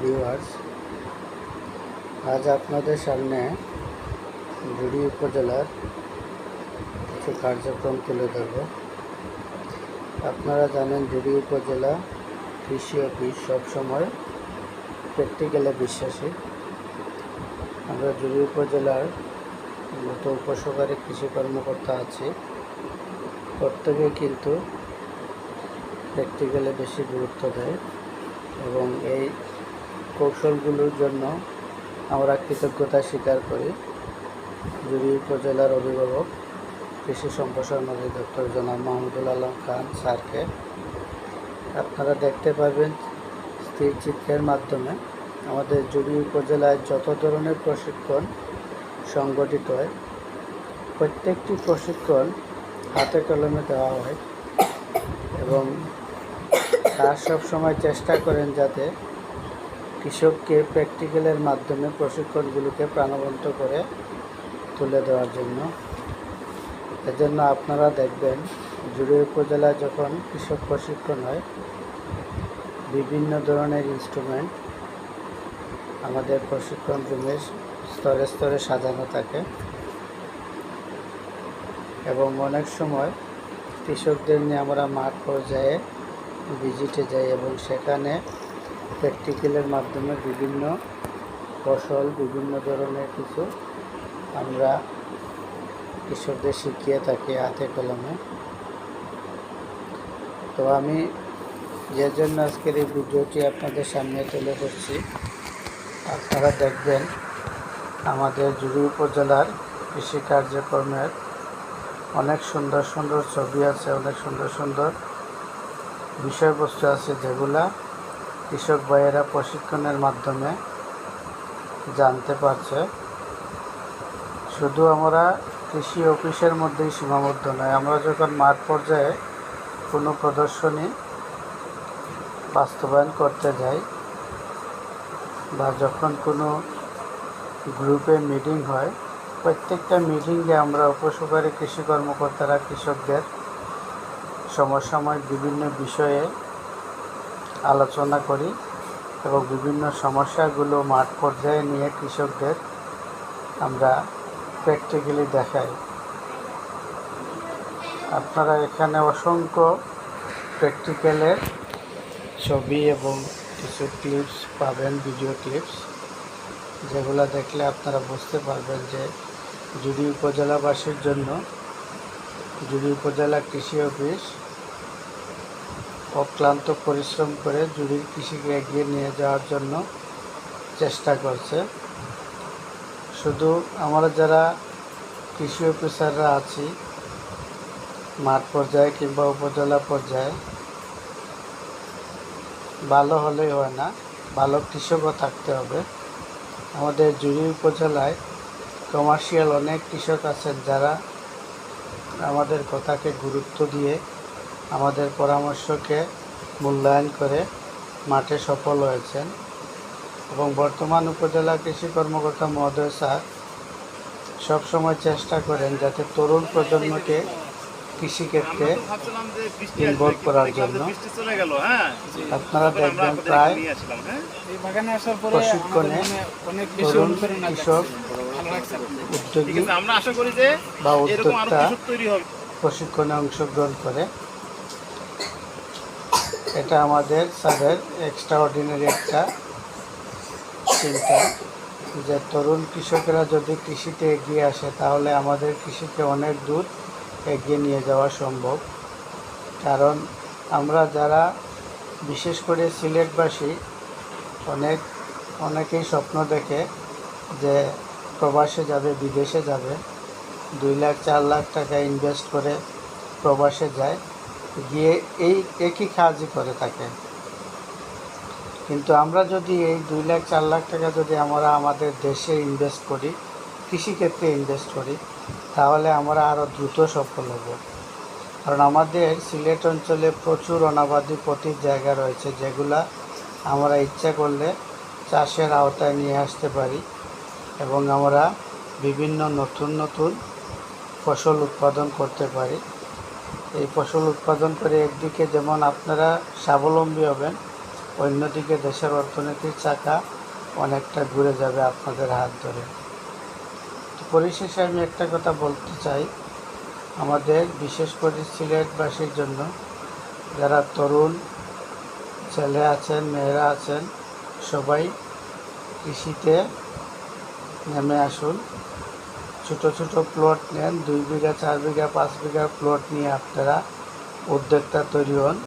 Viewers আজ আপনাদের সামনে জুড়ি উপজেলার কিছু কার্যক্রম তুলে ধরব। আপনারা জানেন জুড়ি উপজেলা কৃষি অফিস সবসময় প্র্যাকটিক্যালে বিশ্বাসী। আমরা জুড়ি উপজেলার মতো উপসহকারী কৃষি কর্মকর্তা আছি। প্রত্যেকে কিন্তু প্র্যাকটিক্যালে বেশি গুরুত্ব দেয় এবং এই কৌশলগুলোর জন্য আমরা কৃতজ্ঞতা স্বীকার করি। জুড়ি উপজেলার অভিভাবক, কৃষি সম্প্রসারণ অধিদপ্তর জনাব মাহমুদুল আলম খান স্যারকে, আপনারা দেখতে পাবেন স্থির চিত্রের মাধ্যমে আমাদের জুড়ি উপজেলায় যত ধরনের প্রশিক্ষণ সংগঠিত হয়, প্রত্যেকটি প্রশিক্ষণ হাতে কলমে দেওয়া হয় এবং তার সবসময় চেষ্টা করেন যাতে কৃষককে প্র্যাকটিক্যালের মাধ্যমে প্রশিক্ষণগুলোকে প্রাণবন্ত করে তুলে দেওয়ার জন্য। এজন্য আপনারা দেখবেন, জুড়ে উপজেলায় যখন কৃষক প্রশিক্ষণ হয়, বিভিন্ন ধরনের ইনস্ট্রুমেন্ট আমাদের প্রশিক্ষণ রুমে স্তরে স্তরে সাজানো থাকে এবং অনেক সময় কৃষকদের নিয়ে আমরা মাঠ পর্যায়ে ভিজিটে যাই এবং সেখানে প্র্যাকটিক্যালের মাধ্যমে বিভিন্ন ফসল বিভিন্ন ধরনের কিছু আমরা কৃষকদের শিখিয়ে থাকি হাতে কলমে। তো আমি যে জন্য আজকের এই ভিডিওটি আপনাদের সামনে তুলে ধরছি, আপনারা দেখবেন আমাদের জুড়ি উপজেলার কৃষি কার্যক্রমের অনেক সুন্দর সুন্দর ছবি আছে, অনেক সুন্দর সুন্দর বিষয়বস্তু আছে যেগুলা কৃষক ভাইয়েরা প্রশিক্ষণের মাধ্যমে জানতে পারছে, শুধু আমরা কৃষি অফিসের মধ্যেই সীমাবদ্ধ নয়, আমরা যখন মাঠ পর্যায়ে কোনো প্রদর্শনী বাস্তবায়ন করতে যাই বা যখন কোনো গ্রুপে মিটিং হয়, প্রত্যেকটা মিটিংয়ে আমরা উপসহকারী কৃষি কর্মকর্তারা, কৃষকদের সমসাময়িক বিভিন্ন বিষয়ে আলোচনা করি এবং বিভিন্ন সমস্যাগুলো মাঠ পর্যায়ে নিয়ে কৃষকদের আমরা প্র্যাকটিক্যালি দেখাই। আপনারা এখানে অসংখ্য প্র্যাকটিক্যালের ছবি এবং কিছু ক্লিপস পাবেন ভিডিও ক্লিপস যেগুলো দেখলে আপনারা বুঝতে পারবেন যে জুড়ি উপজেলাবাসীর জন্য, জুড়ি উপজেলা কৃষি অফিস অক্লান্ত পরিশ্রম করে জুড়ির কৃষিকে এগিয়ে নিয়ে যাওয়ার জন্য চেষ্টা করছে। শুধু আমরা যারা কৃষি অফিসাররা আছি, মাঠ পর্যায়ে কিংবা উপজেলা পর্যায়ে, ভালো হলেই হয় না, ভালো কৃষকও থাকতে হবে। আমাদের জুড়ি উপজেলায় কমার্শিয়াল অনেক কৃষক আছেন যারা আমাদের কথাকে গুরুত্ব দিয়ে আমাদের পরামর্শকে মূল্যায়ন করে মাঠে সফল হয়েছেন। এবং বর্তমান উপজেলা কৃষি কর্মকর্তা মহোদয় স্যার সবসময় চেষ্টা করেন যাতে তরুণ প্রজন্মকে কৃষিক্ষেত্রে ইনভলভ করার জন্য? আপনারা দেখবেন প্রায় প্রশিক্ষণে তরুণ কৃষক উদ্যোগী বা উদ্যোক্তা প্রশিক্ষণে অংশগ্রহণ করে। এটা আমাদের স্যারের এক্সট্রা অর্ডিনারি একটা চিন্তা যে তরুণ কৃষকেরা যদি কৃষিতে এগিয়ে আসে, তাহলে আমাদের কৃষিকে অনেক দূর এগিয়ে নিয়ে যাওয়া সম্ভব। কারণ আমরা যারা, বিশেষ করে সিলেটবাসী, অনেক, অনেকেই স্বপ্ন দেখে যে প্রবাসে যাবে, বিদেশে যাবে, দুই লাখ, চার লাখ টাকা ইনভেস্ট করে প্রবাসে যায়। গিয়ে এই একই কাজই করে থাকে। কিন্তু আমরা যদি এই দুই লাখ, চার লাখ টাকা যদি আমরা আমাদের দেশে ইনভেস্ট করি, কৃষিক্ষেত্রে ইনভেস্ট করি, তাহলে আমরা আরও দ্রুত সফল হব। কারণ আমাদের সিলেট অঞ্চলে প্রচুর অনাবাদি পতির জায়গা রয়েছে, যেগুলা আমরা ইচ্ছা করলে চাষের আওতায় নিয়ে আসতে পারি এবং আমরা বিভিন্ন নতুন নতুন ফসল উৎপাদন করতে পারি। এই ফসল উৎপাদন করে একদিকে যেমন আপনারা স্বাবলম্বী হবেন, অন্যদিকে দেশের অর্থনীতির চাকা অনেকটা ঘুরে যাবে আপনাদের হাত ধরে। পরিশেষে আমি একটা কথা বলতে চাই। আমাদের বিশেষ করে সিলেটবাসীর জন্য, যারা তরুণ ছেলে আছেন, মেয়েরা আছেন, সবাই কৃষিতে নেমে আসুন। ছোট ছোট প্লট নেন, দুই বিঘা, চার বিঘা, পাঁচ বিঘা প্লট নিয়ে আপনারা উদ্যোক্তা তৈরি হন।